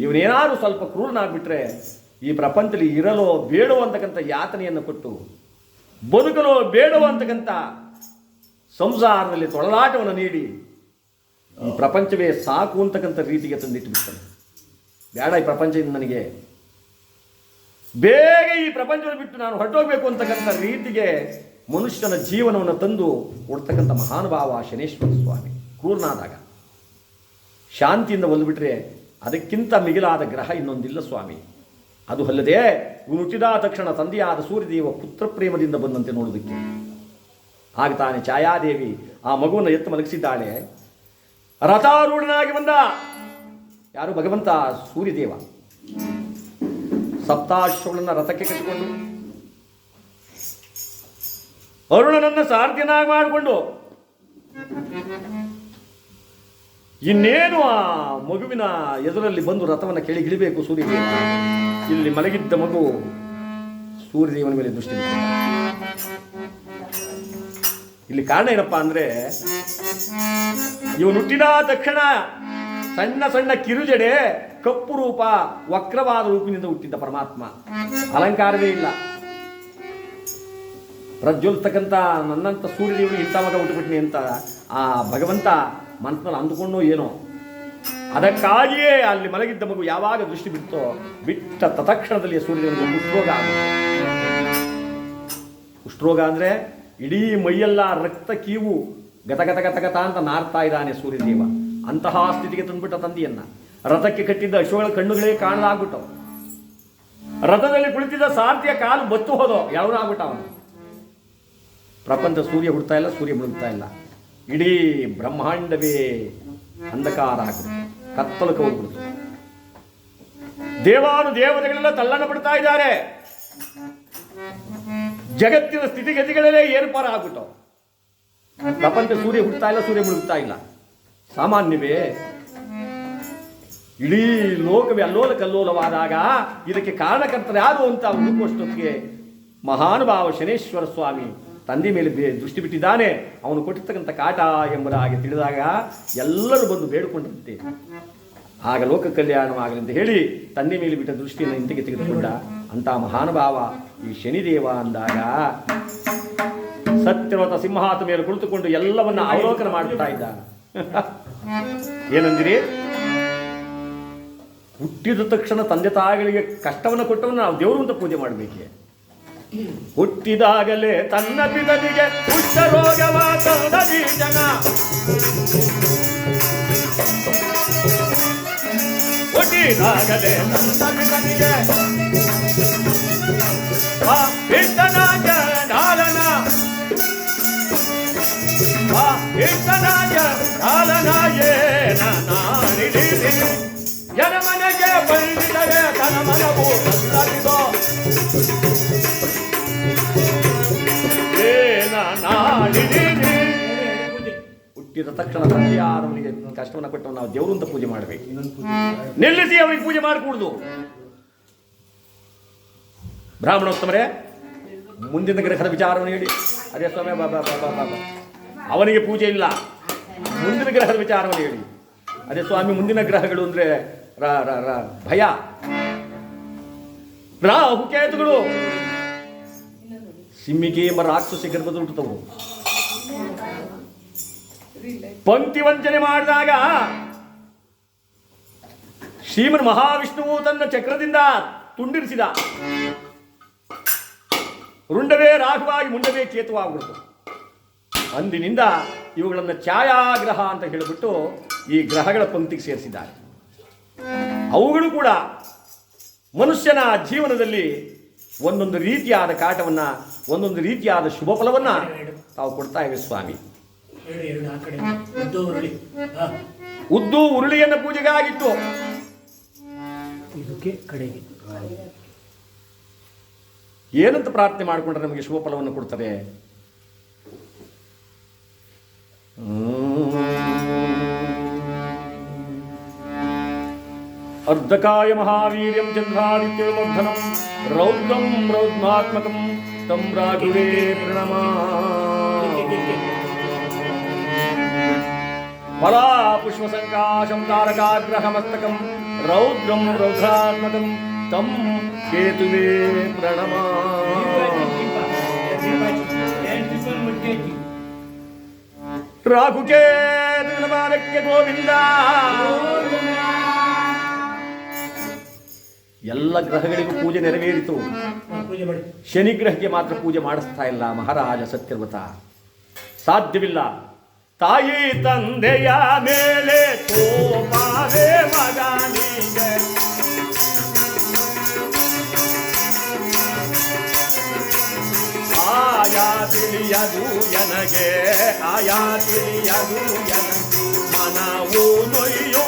ಇವನೇನಾದ್ರು ಸ್ವಲ್ಪ ಕ್ರೂರನಾಗ್ಬಿಟ್ರೆ ಈ ಪ್ರಪಂಚದಲ್ಲಿ ಇರಲೋ ಬೇಡೋ ಅಂತಕ್ಕಂಥ ಯಾತನೆಯನ್ನು ಕೊಟ್ಟು ಬದುಕಲೋ ಬೇಡೋ ಅಂತಕ್ಕಂಥ ಸಂಸಾರದಲ್ಲಿ ತೊಳಲಾಟವನ್ನು ನೀಡಿ ಈ ಪ್ರಪಂಚವೇ ಸಾಕು ಅಂತಕ್ಕಂಥ ರೀತಿಗೆ ತಂದಿಟ್ಟುಬಿಡ್ತಾನೆ. ಬೇಡ ಈ ಪ್ರಪಂಚದಿಂದ ನನಗೆ. ಬೇಗ ಈ ಪ್ರಪಂಚವನ್ನು ಬಿಟ್ಟು ನಾನು ಹೊರಟೋಗ್ಬೇಕು ಅಂತಕ್ಕಂಥ ರೀತಿಗೆ ಮನುಷ್ಯನ ಜೀವನವನ್ನು ತಂದು ಕೊಡ್ತಕ್ಕಂಥ ಮಹಾನುಭಾವ ಶನೇಶ್ವರ ಸ್ವಾಮಿ. ಕ್ರೂರನಾದಾಗ. ಶಾಂತಿಯಿಂದ ಒಲ್ಬಿಟ್ರೆ ಅದಕ್ಕಿಂತ ಮಿಗಿಲಾದ ಗ್ರಹ ಇನ್ನೊಂದಿಲ್ಲ ಸ್ವಾಮಿ. ಅದು ಅಲ್ಲದೆ ಮುಟ್ಟಿದ ತಕ್ಷಣ ತಂದೆಯಾದ ಸೂರ್ಯದೇವ ಪುತ್ರ ಪ್ರೇಮದಿಂದ ಬಂದಂತೆ ನೋಡೋದಕ್ಕೆ ಆಗ ತಾನೆ ಛಾಯಾದೇವಿ ಆ ಮಗುವನ್ನು ಎತ್ತು ಮಲಗಿಸಿದ್ದಾಳೆ. ರಥಾರೂಢನಾಗಿ ಬಂದ. ಯಾರು ಭಗವಂತ? ಸೂರ್ಯದೇವ. ಸಪ್ತಾಶ್ವಗಳನ್ನ ರಥಕ್ಕೆ ಕಟ್ಟಿಕೊಂಡು ಅರುಣನನ್ನು ಸಾರಥ್ಯನಾಗಿ ಮಾಡಿಕೊಂಡು ಇನ್ನೇನು ಆ ಮಗುವಿನ ಎದುರಲ್ಲಿ ಬಂದು ರಥವನ್ನು ಕೆಳಗಿಳಿಬೇಕು ಸೂರ್ಯದೇವ ಇಲ್ಲಿ ಮಲಗಿದ್ದ ಮಗು ಸೂರ್ಯದೇವನ ಮೇಲೆ ದೃಷ್ಟಿ. ಇಲ್ಲಿ ಕಾರಣ ಏನಪ್ಪಾ ಅಂದ್ರೆ ಇವನು ಹುಟ್ಟಿದ ತಕ್ಷಣ ಸಣ್ಣ ಸಣ್ಣ ಕಿರುಜಡೆ ಕಪ್ಪು ರೂಪ, ವಕ್ರವಾದ ರೂಪಿನಿಂದ ಹುಟ್ಟಿದ್ದ ಪರಮಾತ್ಮ. ಅಲಂಕಾರವೇ ಇಲ್ಲ. ಪ್ರಜ್ವಲಿಸ್ತಕ್ಕಂಥ ನನ್ನಂಥ ಸೂರ್ಯದೇವರು ಇಂಥ ಮಗ ಹುಟ್ಟುಬಿಟ್ನಿ ಅಂತ ಆ ಭಗವಂತ ಮನಸ್ಸಿನಲ್ಲಿ ಅಂದುಕೊಂಡು ಏನೋ. ಅದಕ್ಕಾಗಿಯೇ ಅಲ್ಲಿ ಮಲಗಿದ್ದ ಮಗು ಯಾವಾಗ ದೃಷ್ಟಿ ಬಿತ್ತೋ ಬಿಟ್ಟ ತತಕ್ಷಣದಲ್ಲಿ ಸೂರ್ಯನಿಗೆ ಉಷ್ಟ್ರೋಗ ಕುಷ್ಠರೋಗ ಅಂದ್ರೆ ಇಡೀ ಮೈಯೆಲ್ಲ ರಕ್ತ ಕೀವು ಗತಗತ ಗತ ಗತ ಗತ ಅಂತ ನಾರ್ತಾ ಇದ್ದಾನೆ ಸೂರ್ಯದೇವ. ಅಂತಹ ಸ್ಥಿತಿಗೆ ತಂದುಬಿಟ್ಟ ತಂದೆಯನ್ನ. ರಥಕ್ಕೆ ಕಟ್ಟಿದ್ದ ಅಶ್ವಗಳ ಕಣ್ಣುಗಳೇ ಕಾಣಲಾಗ್ಬಿಟ್ಟವು. ರಥದಲ್ಲಿ ಕುಳಿತಿದ್ದ ಸಾರ್ಥಿಯ ಕಾಲು ಬತ್ತು ಹೋದೋ ಯಾವನಾಗ್ಬಿಟ್ಟ ಅವನು ಪ್ರಪಂಚ ಸೂರ್ಯ ಹುಡ್ತಾ ಇಲ್ಲ, ಸೂರ್ಯ ಮುಳುಗ್ತಾ ಇಲ್ಲ. ಇಡೀ ಬ್ರಹ್ಮಾಂಡವೇ ಅಂಧಕಾರ ಆಗುತ್ತೆ ಕತ್ತಲು ಕೌಗ್ಬಿಡ್ತು ದೇವಾನು ದೇವತೆಗಳೆಲ್ಲ ತಲ್ಲಣ ಬಿಡ್ತಾ ಇದ್ದಾರೆ. ಜಗತ್ತಿನ ಸ್ಥಿತಿಗತಿಗಳಲ್ಲೇ ಏರ್ಪಾರ ಆಗ್ಬಿಟ್ಟು ಪ್ರಪಂಚ ಸೂರ್ಯ ಹುಡ್ತಾ ಇಲ್ಲ, ಸೂರ್ಯ ಮುಳುಗ್ತಾ ಇಲ್ಲ. ಸಾಮಾನ್ಯವೇ, ಇಡೀ ಲೋಕವೇ ಅಲ್ಲೋಲ ಕಲ್ಲೋಲವಾದಾಗ ಇದಕ್ಕೆ ಕಾರಣಕರ್ತರು ಯಾರು ಅಂತ ಹುಡುಕುವಷ್ಟೊತ್ತಿಗೆ ಮಹಾನುಭಾವ ಶನೇಶ್ವರ ಸ್ವಾಮಿ ತಂದೆ ಮೇಲೆ ದೃಷ್ಟಿ ಬಿಟ್ಟಿದ್ದಾನೆ. ಅವನು ಕೊಟ್ಟಿರ್ತಕ್ಕಂಥ ಕಾಟ ಎಂಬುದಾಗಿ ತಿಳಿದಾಗ ಎಲ್ಲರೂ ಬಂದು ಬೇಡಿಕೊಂಡಂತೆ. ಆಗ ಲೋಕ ಕಲ್ಯಾಣವಾಗಲಿ ಅಂತ ಹೇಳಿ ತಂದೆ ಮೇಲೆ ಬಿಟ್ಟ ದೃಷ್ಟಿಯನ್ನು ಇಂತಿಗೆ ತೆಗೆದುಕೊಂಡ ಅಂತ ಮಹಾನುಭಾವ ಈ ಶನಿದೇವ ಅಂದಾಗ ಸತ್ಯವತ ಸಿಂಹಾತ ಮೇಲೆ ಕುಳಿತುಕೊಂಡು ಎಲ್ಲವನ್ನ ಅವಲೋಕನ ಮಾಡುತ್ತಾ ಇದ್ದ ಏನಂದಿರಿ? ಹುಟ್ಟಿದ ತಕ್ಷಣ ತಂದೆ ತಾಯಿಗಳಿಗೆ ಕಷ್ಟವನ್ನು ಕೊಟ್ಟವನ್ನ ನಾವು ದೇವರು ಅಂತ ಪೂಜೆ ಮಾಡಬೇಕೆ? ಹುಟ್ಟಿದಾಗಲೇ ತನ್ನ ಪಿತನಿಗೆ ಕುಷ್ಠರೋಗವ ತಂದದಿ ಜನ ಹುಟ್ಟಿದಾಗಲೇ ತನ್ನ ಪಿತನಿಗೆ ಆ ಇಷ್ಟನಾಗ ನಾಲನ ಆ ಇಷ್ಟನಾಗ ನಾಲನ ಏನ ನಾಡಿದಿರಿ ಜನಮನೆಗೆ ಬಂದಿದರೆ ತನ ಮನವು ಹುಟ್ಟಿದ ತಕ್ಷಣ ಅವನಿಗೆ ಕಷ್ಟವನ್ನು ಕೊಟ್ಟು ನಾವು ದೇವರು ಅಂತ ಪೂಜೆ ಮಾಡಬೇಕು. ನಿಲ್ಲಿಸಿ ಅವನಿಗೆ ಪೂಜೆ ಮಾಡಿಕೊಡುದು. ಬ್ರಾಹ್ಮಣೋತ್ತಮರೇ, ಮುಂದಿನ ಗ್ರಹದ ವಿಚಾರವನ್ನು ಹೇಳಿ. ಅದೇ ಸ್ವಾಮಿ, ಬಾ ಬಾ ಬಾ ಬಾ ಬಾ ಬಾ. ಅವನಿಗೆ ಪೂಜೆ ಇಲ್ಲ. ಮುಂದಿನ ಗ್ರಹದ ವಿಚಾರವನ್ನು ಹೇಳಿ. ಅದೇ ಸ್ವಾಮಿ, ಮುಂದಿನ ಗ್ರಹಗಳು ಅಂದ್ರೆ ಭಯ. ರಾಹು ಕೇತುಗಳು. ಸಿಮ್ಮಿಗೆ ಎಂಬ ರಾಕ್ಷಸಿ, ಗರ್ಭದಲ್ಲಿ ಹುಟ್ಟುತ್ತವು. ಪಂಕ್ತಿ ವಂಚನೆ ಮಾಡಿದಾಗ ಶ್ರೀಮನ್ ಮಹಾವಿಷ್ಣುವು ತನ್ನ ಚಕ್ರದಿಂದ ತುಂಡಿರಿಸಿದ. ರುಂಡವೇ ರಾಘವಾಗಿ ಮುಂಡವೇ ಚೇತುವಾಗ್ಬಿಡ್ತು. ಅಂದಿನಿಂದ ಇವುಗಳನ್ನು ಛಾಯಾಗ್ರಹ ಅಂತ ಹೇಳಿಬಿಟ್ಟು ಈ ಗ್ರಹಗಳ ಪಂಕ್ತಿಗೆ ಸೇರಿಸಿದ್ದಾರೆ. ಅವುಗಳು ಕೂಡ ಮನುಷ್ಯನ ಜೀವನದಲ್ಲಿ ಒಂದೊಂದು ರೀತಿಯಾದ ಕಾಟವನ್ನು, ಒಂದೊಂದು ರೀತಿಯಾದ ಶುಭ ಫಲವನ್ನು ತಾವು ಕೊಡ್ತಾ ಇವೆ ಸ್ವಾಮಿ. ಎರಡು ಎರಡು ಆ ಕಡೆ. ಉದ್ದು ಉರುಳಿ. ಹಾ. ಉದ್ದು ಉರುಳಿಯನ್ನ ಪೂಜೆಗಾಗಿಟ್ಟು. ಇದಕ್ಕೆ ಕಡೆಗೆ. ಏನಂತ ಪ್ರಾರ್ಥನೆ ಮಾಡಿಕೊಂಡ್ರೆ ನಮಗೆ ಶುಭ ಫಲವನ್ನು ಕೊಡ್ತಾರೆ ಅರ್ಧಕಾಯ ಮಹಾವೀರ್ಯಂ ಚಂದ್ರಾದಿತ್ಯಮರ್ಧನಂ ರೌದ್ರಂ ರೌದ್ರಾತ್ಮಕಂ ತಂ ರಾಘುವೇ ಪ್ರಣಮ ಫಲಾ ಪುಷ್ಪಸಂಕಾಶಂ ತಾರಕಾಗ್ರಹಮಸ್ತಕಂ ರೌದ್ರಂ ರೌದ್ರಾತ್ಮಕಂ ತಂ ಕೇತುವೆ ಪ್ರಣಮ ರಾಘುಕೇ ಬಾಲಕ್ಕೆ ಗೋವಿಂದ ಎಲ್ಲ ಗ್ರಹಗಳಿಗೂ ಪೂಜೆ ನೆರವೇರಿತು. ಶನಿಗ್ರಹಕ್ಕೆ ಶನಿ ಗ್ರಹಕ್ಕೆ ಮಾತ್ರ ಪೂಜೆ ಮಾಡಿಸ್ತಾ ಇಲ್ಲ ಮಹಾರಾಜ ಸತ್ಯವ್ರತ. ಸಾಧ್ಯವಿಲ್ಲ. ತಾಯಿ ತಂದೆಯ ಮೇಲೆ ಕೋಪವೇ ಮಗನಿಗೆ. ಆಯಾ ತಿಳಿಯದು ನನಗೆ ಆಯಾ ತಿಳಿಯದು ನನಗೆ ಮನವು ನೊಯ್ಯುವುದು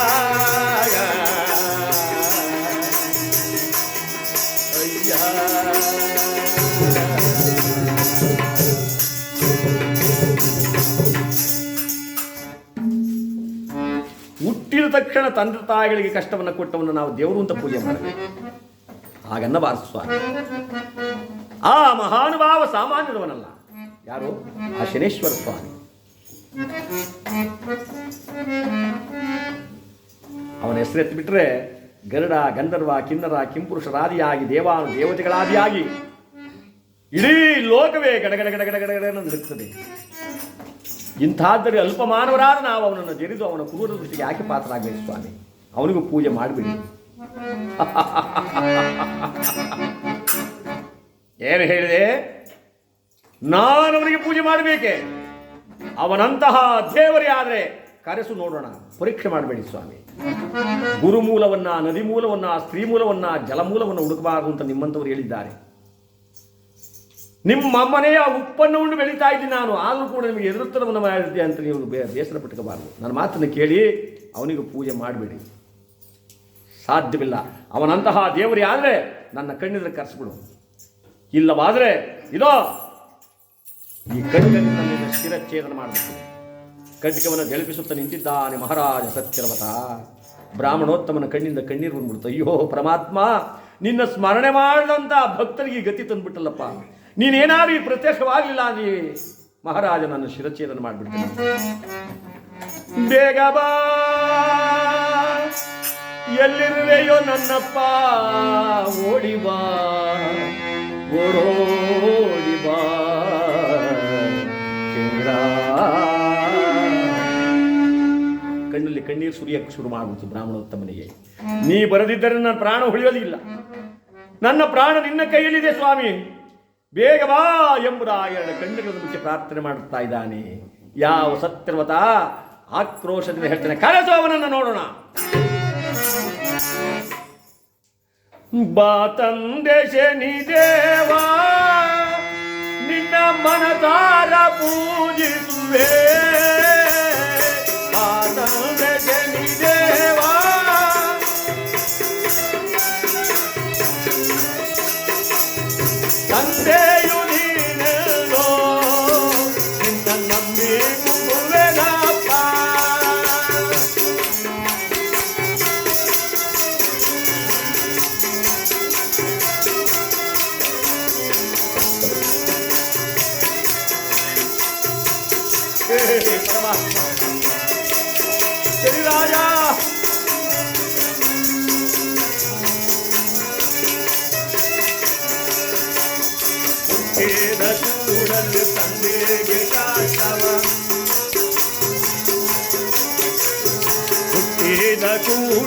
ತಕ್ಷಣ ತಂದೆ ತಾಯಿಗಳಿಗೆ ಕಷ್ಟವನ್ನು ಕೊಟ್ಟವನ್ನು ನಾವು ದೇವರು ಅಂತ ಪೂಜೆ ಮಾಡಬೇಕು. ಹಾಗನ್ನಬಾರದು ಸ್ವಾಮಿ ಆ ಮಹಾನುಭಾವ ಸಾಮಾನ್ಯದವನಲ್ಲ. ಯಾರು? ಆ ಶನೇಶ್ವರ ಸ್ವಾಮಿ. ಅವನ ಹೆಸರು ಬಿಟ್ರೆ ಗರುಡ, ಗಂಧರ್ವ, ಕಿನ್ನರ ಕಿಂಪುರುಷರಾದಿಯಾಗಿ ದೇವಾನು, ದೇವತೆಗಳಾದಿಯಾಗಿ ಇಡೀ ಲೋಕವೇ ಗಡಗಡ ಗಡಗಡ ಗಡಗಡ ನಡುತ್ತದೆ ಇಂಥದ್ದರೆ ಅಲ್ಪ ಮಾನವರಾದ ನಾವು ಅವನನ್ನು ಜರಿದು ಅವನ ಕ್ರೂರ ದೃಷ್ಟಿಗೆ ಯಾಕೆ ಪಾತ್ರರಾಗಬೇಕು ಸ್ವಾಮಿ? ಅವನಿಗೂ ಪೂಜೆ ಮಾಡಿಬಿಡಿ. ಏನು ಹೇಳಿದೆ? ನಾನು ಅವನಿಗೆ ಪೂಜೆ ಮಾಡಬೇಕೆ? ಅವನಂತಹ ದೇವರೇ ಆದರೆ ಕರೆಸು ನೋಡೋಣ, ಪರೀಕ್ಷೆ ಮಾಡಬೇಡಿ ಸ್ವಾಮಿ. ಗುರುಮೂಲವನ್ನ ನದಿ ಮೂಲವನ್ನ ಸ್ತ್ರೀ ಮೂಲವನ್ನ ಜಲಮೂಲವನ್ನು ಹುಡುಕಬಾರದು ಅಂತ ನಿಮ್ಮಂಥವ್ರು ಹೇಳಿದ್ದಾರೆ. ನಿಮ್ಮ ಮನೆಯ ಉಪ್ಪನ್ನು ಉಂಡು ಬೆಳೀತಾ ಇದ್ದೀನಿ ನಾನು. ಆದರೂ ಕೂಡ ನಿಮಗೆ ಎದುರುತ್ತರವನ್ನು ಮಾಡಿದೆ ಅಂತ ನೀವು ಬೇಸರ ಪಟ್ಕೋಬಾರ್ದು. ನನ್ನ ಮಾತನ್ನು ಕೇಳಿ ಅವನಿಗೆ ಪೂಜೆ ಮಾಡಬೇಡಿ. ಸಾಧ್ಯವಿಲ್ಲ. ಅವನಂತಹ ದೇವರೇ ಆದರೆ ನನ್ನ ಕಣ್ಣಿನ ಕರೆಸ್ಬಿಡು. ಇಲ್ಲವಾದರೆ ಇದೋ, ಈ ಕಣ್ಣಿನಲ್ಲಿ ಶಿರಚ್ಛೇದನ ಮಾಡಬೇಕು ಕಟ್ಟಿಗೆವನ್ನು ಜಲಪಿಸುತ್ತಾ ನಿಂತಿದ್ದಾನೆ ಮಹಾರಾಜ ಸತ್ಯರವತ ಬ್ರಾಹ್ಮಣೋತ್ತಮನ ಕಣ್ಣಿಂದ ಕಣ್ಣೀರು ಬಂದ್ಬಿಡ್ತು ಅಯ್ಯೋ, ಪರಮಾತ್ಮ, ನಿನ್ನ ಸ್ಮರಣೆ ಮಾಡಿದಂಥ ಭಕ್ತರಿಗೆ ಗತಿ ತಂದ್ಬಿಟ್ಟಲ್ಲಪ್ಪ. ನೀನೇನಾದ್ರೂ ಈ ಪ್ರತ್ಯಕ್ಷವಾಗಲಿಲ್ಲ ನೀ ಮಹಾರಾಜ ನನ್ನ ಶಿರಚ್ಛೇದನ ಮಾಡಿಬಿಡ್ತೀನಿ. ಬೇಗ ಬಾ. ಎಲ್ಲಿರುವೆಯೋ ನನ್ನಪ್ಪ, ಓಡಿ ಬಾ. ಓಡೋಡಿ ಬಾ. ಕಣ್ಣಲ್ಲಿ ಕಣ್ಣೀರು ಸುರಿಯಕ್ಕೆ ಶುರು ಮಾಡ್ಬಿಡ್ತು ಬ್ರಾಹ್ಮಣೋತ್ತಮನಿಗೆ. ನೀ ಬರದಿದ್ದರೆ ನನ್ನ ಪ್ರಾಣ ಉಳಿಯೋದಿಲ್ಲ. ನನ್ನ ಪ್ರಾಣ ನಿನ್ನ ಕೈಯಲ್ಲಿದೆ ಸ್ವಾಮಿ. ಬೇಗ ಬಾ ಎಂಬುದಾಗಿ ಎರಡು ಕಣ್ಣುಗಳನ್ನು ಮುಚ್ಚಿ ಪ್ರಾರ್ಥನೆ ಮಾಡುತ್ತಾ ಇದ್ದಾನೆ. ಯಾವ ಸತ್ಯವತ ಆಕ್ರೋಶದಿಂದ ಹೇಳ್ತಾನೆ, ಕರೆಸು ಅವನನ್ನು ನೋಡೋಣ. ಶನಿ ದೇವಾ, ನಿನ್ನ ಮನಸಾರ ಪೂಜಿಸುವೆ. ಬಾ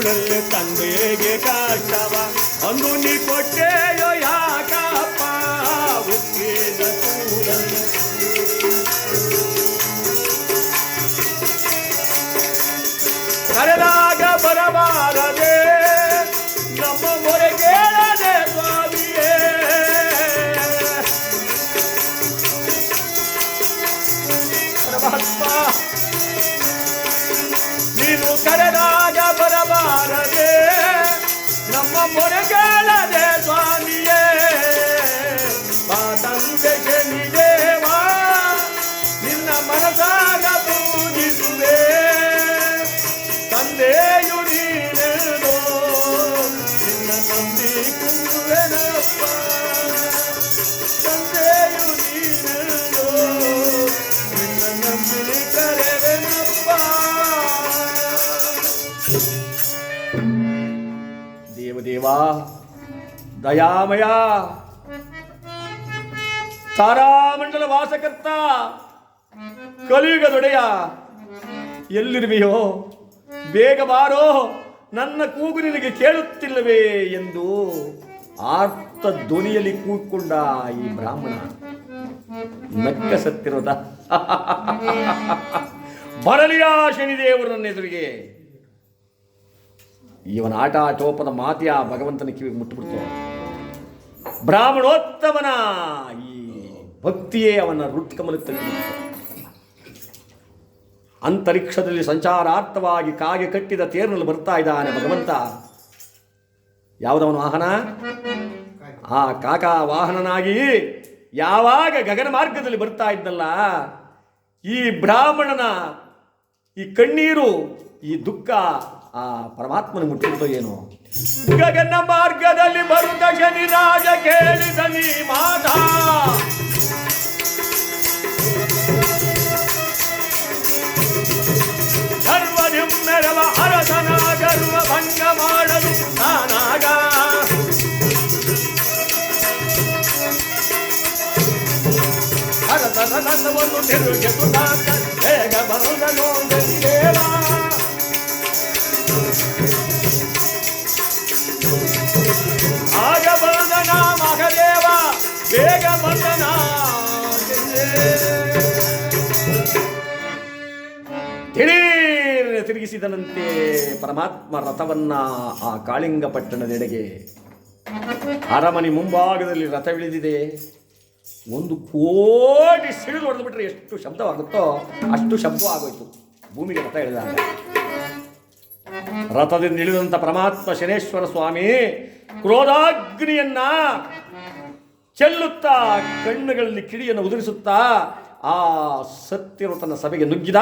ಹುಟ್ಟಿದ ಕೂಡಲು ತಂದೆಗೆ ಕಾಟವ ಅಂದು ನೀ ಕೊಟ್ಟೆಯೋ ದೇವದೇವ ದಯಾಮಯ. ತಾರಾಮಂಡಲ ವಾಸಕರ್ತ ಕಲಿಯುಗದೊಡೆಯ ಎಲ್ಲಿರುವೆಯೋ, ಬೇಗ ಬಾರೋ, ನನ್ನ ಕೂಗು ನಿನಗೆ ಕೇಳುತ್ತಿಲ್ಲವೇ ಎಂದು ಆರ್ತ ಧ್ವನಿಯಲ್ಲಿ ಕೂತ್ಕೊಂಡ ಈ ಬ್ರಾಹ್ಮಣ. ನಕ್ಕ ಸತ್ತಿರೋದ. ಬರಲಿಯ ಶನಿದೇವರು ನನ್ನ ಎದುರಿಗೆ ಇವನ ಆಟ ಟೋಪದ ಆ ಭಗವಂತನ ಕಿವಿಗೆ ಮುಟ್ಟುಬಿಡ್ತು ಬ್ರಾಹ್ಮಣೋತ್ತಮನ ಈ ಭಕ್ತಿಯೇ ಅವನ ರುಟ್ಕಮಲಕ್ಕೆ ತಗ್ಗಿಬಿಡ್ತು ಅಂತರಿಕ್ಷದಲ್ಲಿ ಸಂಚಾರಾರ್ಥವಾಗಿ ಕಾಗೆ ಕಟ್ಟಿದ ತೇರಿನಲ್ಲಿ ಬರ್ತಾ ಇದ್ದಾನೆ ಭಗವಂತ. ಯಾವುದವನು ವಾಹನ? ಆ ಕಾಕ ವಾಹನನಾಗಿ ಯಾವಾಗ ಗಗನ ಮಾರ್ಗದಲ್ಲಿ ಬರ್ತಾ ಇದ್ದಲ್ಲ, ಈ ಬ್ರಾಹ್ಮಣನ ಈ ಕಣ್ಣೀರು, ಈ ದುಃಖ ಆ ಪರಮಾತ್ಮನ ಮುಟ್ಟಿಬಿಟ್ಟು ಏನು ಗಗನ ಮಾರ್ಗದಲ್ಲಿ ಬರುತ್ತ ಶನಿ ರಾಜ ಕೇಳಿದ ನೀ ಮಾತಾ ಸರ್ವನೆಮ್ಮೆರವ ಅರಸನ ಗರ್ವ ಭಂಗ ಮಾಡಲು ನಾನಾಗ ಅರಸನ ನನ್ನವನ್ನು ತಿರುಗಿಸುತ್ತಾತ ಬೇಗ ಬರುದನು ಗಂಗೇವ ತಿರುಗಿಸಿದನಂತೆ ಪರಮಾತ್ಮ ರಥವನ್ನ ಆ ಕಾಳಿಂಗ ಪಟ್ಟಣದೆಡೆಗೆ ಅರಮನೆ ಮುಂಭಾಗದಲ್ಲಿ ರಥವಿಳಿದಿದೆ ಒಂದು ಕೋಟಿ ಹೊಡೆದು ಬಿಟ್ರೆ ಎಷ್ಟು ಶಬ್ದವಾಗುತ್ತೋ ಅಷ್ಟು ಶಬ್ದ ಆಗೋಯ್ತು. ಭೂಮಿಗೆ ರಥ ಇಳಿದಾಗ ರಥದಿಂದ ಇಳಿದಂತ ಪರಮಾತ್ಮ ಶನೇಶ್ವರ ಸ್ವಾಮಿ ಕ್ರೋಧಾಗ್ನಿಯನ್ನ ಚೆಲ್ಲುತ್ತಾ ಕಣ್ಣುಗಳಲ್ಲಿ ಕಿಡಿಯನ್ನು ಉದುರಿಸುತ್ತಾ ಆ ಸತ್ಯರತನ ಸಭೆಗೆ ನುಗ್ಗಿದ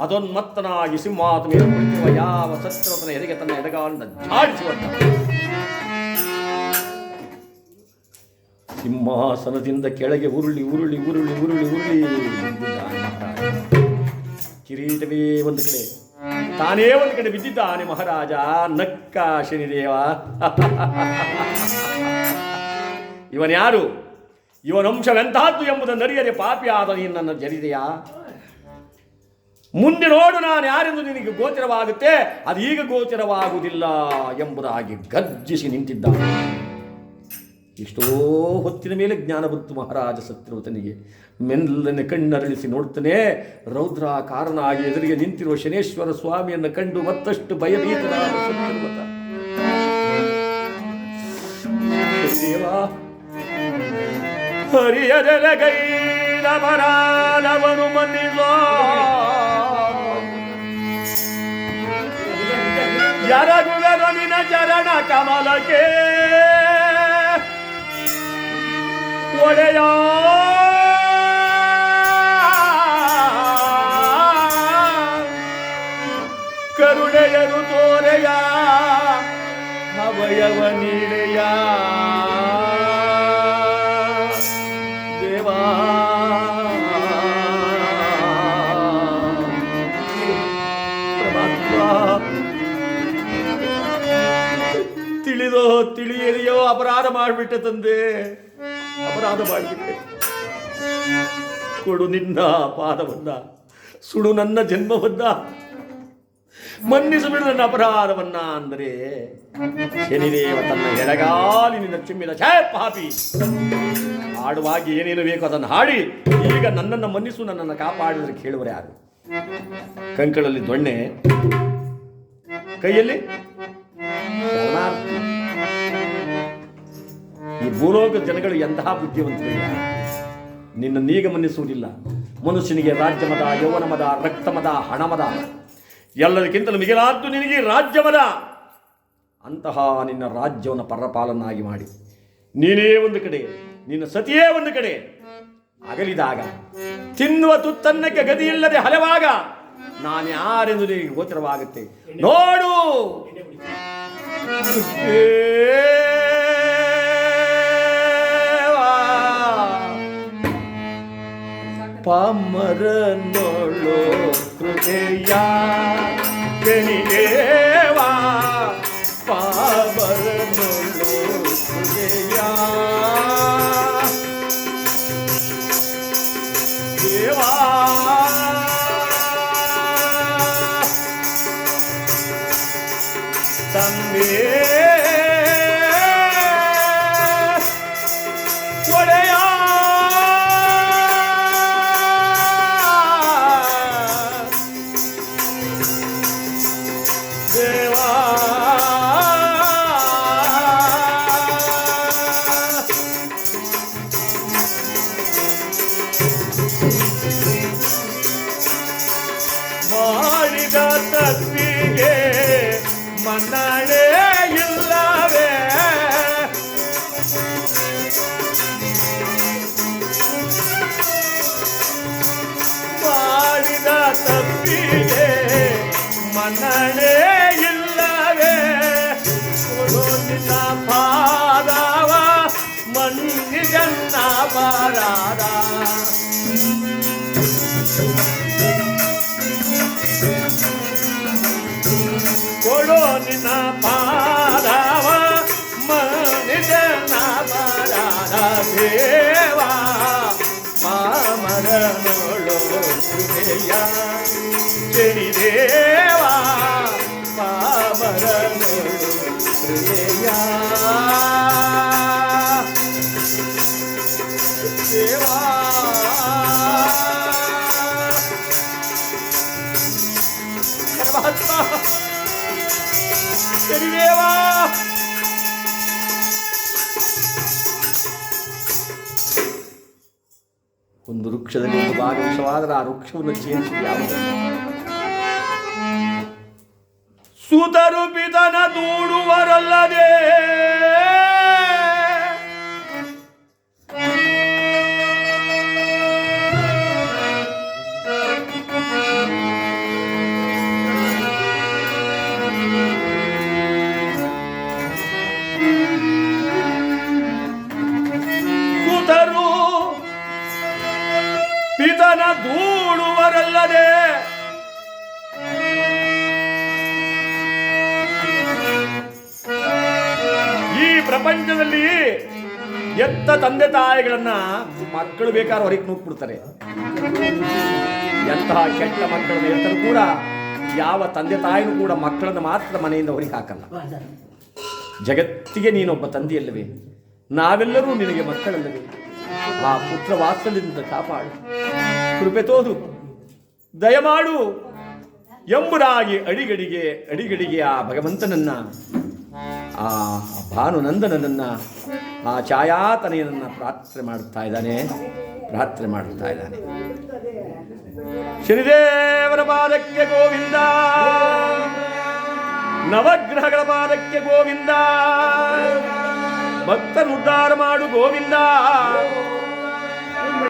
ಮದೋನ್ಮತ್ತನಾಗಿ ಸಿಂಹಾತ ಮೇಲೆ ಕುಳಿತಿರುವ ಯಾವ ಸತ್ಯರತನ ಎದೆಗೆ ತನ್ನ ಎಡಗಾಲಿಂದ ಜಾಡಿಸಿ ಹೊರಟ. ಸಿಂಹಾಸನದಿಂದ ಕೆಳಗೆ ಉರುಳಿ ಉರುಳಿ ಉರುಳಿ ಉರುಳಿ ಉರುಳಿ ಕಿರೀಟವೇ ಒಂದು ಕಡೆ. ತಾನೇ ಒಂದು ಕಡೆ ಬಿದ್ದಿದ್ದಾನೆ ಮಹಾರಾಜ. ನಕ್ಕ ಶನಿದೇವ ಇವನ್ ಯಾರು ಇವನ ಅಂಶವೆಂತಹದ್ದು ಎಂಬುದನ್ನು ಅರಿಯದೆ ಪಾಪಿಯಾದ ನಿನ್ನನ್ನು ಜರಿದೆಯಾ ಮುಂದೆ ನೋಡು ನಾನು ಯಾರೆಂದು ನಿನಗೆ ಗೋಚರವಾಗುತ್ತೆ, ಅದು ಈಗ ಗೋಚರವಾಗುವುದಿಲ್ಲ ಎಂಬುದಾಗಿ ಗರ್ಜಿಸಿ ನಿಂತಿದ್ದಾನೆ. ಎಷ್ಟೋ ಹೊತ್ತಿನ ಮೇಲೆ ಜ್ಞಾನ ಬಂತು ಮಹಾರಾಜ ಸತ್ಯವತನಿಗೆ ಮೆಲ್ಲನೆ ಕಣ್ಣರಳಿಸಿ ನೋಡ್ತಾನೆ ಆಗಿ ಎದುರಿಗೆ ನಿಂತಿರುವ ಶನೇಶ್ವರ ಸ್ವಾಮಿಯನ್ನು ಕಂಡು ಮತ್ತಷ್ಟು ಭಯಭೀತನಾದ ಸತ್ಯವ್ರತ. ದೇವ ಹರಿಯದೆಲಗೈದ ಬರಾಲವನು ಮನ್ನಿಲೋ ಯರಗುವೆನು ನಿನ ಚರಣ ಕಮಲಕ್ಕೆ. ಒಡೆಯ. ಕರುಣೆಯರು ತೋರೆಯ ಅವಯವ ನೀಡೆಯ. ಮಾಡಿಬಿಟ್ಟೆ ತಂದೆ. ಅಪರಾಧ ಮಾಡಿಬಿಟ್ಟೆ. ಕೊಡು ನಿನ್ನ ಪಾದವನ್ನ, ಸುಡು ನನ್ನ ಜನ್ಮವನ್ನ. ಮನ್ನಿಸು ಬಿಡು ನನ್ನ ಅಪರಾಧವನ್ನ ಅಂದರೆ, ಶನಿದೇವ ತನ್ನ ಎಡಗಾಲಿನಿಂದ ಚಿಮ್ಮಿದ ಛಾಯ್ ಪಾಪಿ ಹಾಡುವಾಗಿ ಏನೇನು ಬೇಕು ಅದನ್ನು ಹಾಡಿ, ಈಗ ನನ್ನನ್ನು ಮನ್ನಿಸು, ನನ್ನನ್ನು ಕಾಪಾಡಿದ್ರೆ ಕೇಳುವರೆ ಯಾರು? ಕಂಕಳಲ್ಲಿ ದೊಣ್ಣೆ. ಕೈಯಲ್ಲಿ. ಈ ಭೂಲೋಕ ಜನಗಳು ಎಂತಹ ಬುದ್ಧಿವಂತರಿಲ್ಲ. ನಿನ್ನ ನೀಗ ಮನ್ನಿಸುವುದಿಲ್ಲ ಮನುಷ್ಯನಿಗೆ ರಾಜ್ಯಮದ ಯೌವನಮದ ರಕ್ತಮದ ಹಣಮದ. ಎಲ್ಲದಕ್ಕಿಂತಲೂ ಮಿಗಿಲಾದ್ದು ನಿನಗೆ ರಾಜ್ಯಮದ. ಅಂತಹ ನಿನ್ನ ರಾಜ್ಯವನ್ನು ಪರಪಾಲನ್ನಾಗಿ ಮಾಡಿ. ನೀನೇ ಒಂದು ಕಡೆ ನಿನ್ನ ಸತಿಯೇ ಒಂದು ಕಡೆ. ಅಗಲಿದಾಗ ತಿನ್ನುವ ತುತ್ತನ್ನಕ್ಕೆ ಗದಿಯಿಲ್ಲದೆ ಹಲವಾಗ ನಾನು ಯಾರೆಂದು ನಿನಗೆ ಗೋಚರವಾಗುತ್ತೆ. ನೋಡು. ಪಾಮರನೊಳು ಹೃದಯ ದೇವಾ ಮನ್ನಣೆ ಇಲ್ಲವೇ ಕೊಡು ನಿನ್ನ ಪಾದವ ನೋಡೋ ಹೃದಯ ಜನಿ ದೇವ ಪಾಮರ ನೋಡೋ ಹೃದಯ ದೇವಾ ಪರಮಾತ್ಮ ಶನಿದೇವಾ ವೃಕ್ಷದಲ್ಲಿ ಒಂದು ಭಾಗ ವಿಷವಾದರೆ ಆ ವೃಕ್ಷವನ್ನು ಚೇರಿಸುವುದು ಯಾವುದು? ಸುತರು ಪಿತನ ದೂಡುವರಲ್ಲದೆ ಎತ್ತ ತಂದೆ ತಾಯಿಗಳನ್ನ ಮಕ್ಕಳು ಬೇಕಾದ್ರೆ ಹೊರಗೆ ನೂಕ್ಬಿಡ್ತಾರೆ ಎಂತಹ ಕೆಟ್ಟ ಮಕ್ಕಳನ್ನ ಹೇಳ್ತಾರೆ ಕೂಡ ಯಾವ ತಂದೆ ತಾಯಿನೂ ಕೂಡ ಮಕ್ಕಳನ್ನು ಮಾತ್ರ ಮನೆಯಿಂದ ಹೊರಗೆ ಹಾಕಲ್ಲ. ಜಗತ್ತಿಗೆ ನೀನೊಬ್ಬ ತಂದೆಯಲ್ಲವೇ? ನಾವೆಲ್ಲರೂ ನಿನಗೆ ಮಕ್ಕಳಲ್ಲವೇ? ಆ ಪುತ್ರ ವಾತ್ಸಲ್ಯದಿಂದ ಕಾಪಾಡು. ಕೃಪೆ ತೋದು. ದಯಮಾಡು. ಎಂಬುದಾಗಿ ಅಡಿಗಡಿಗೆ ಅಡಿಗಡಿಗೆ ಆ ಭಗವಂತನನ್ನ, ಆ ಭಾನುನಂದನನ್ನ ಆ ಛಾಯಾತನೆಯನ್ನು ಪ್ರಾರ್ಥನೆ ಮಾಡುತ್ತಾ ಇದ್ದಾನೆ. ಪ್ರಾರ್ಥನೆ ಮಾಡುತ್ತಾ ಇದ್ದಾನೆ. ಶ್ರೀದೇವರ ಪಾದಕ್ಕೆ ಗೋವಿಂದ. ನವಗ್ರಹಗಳ ಪಾದಕ್ಕೆ ಗೋವಿಂದ. ಭಕ್ತನು ಉದ್ಧಾರ ಮಾಡು ಗೋವಿಂದ.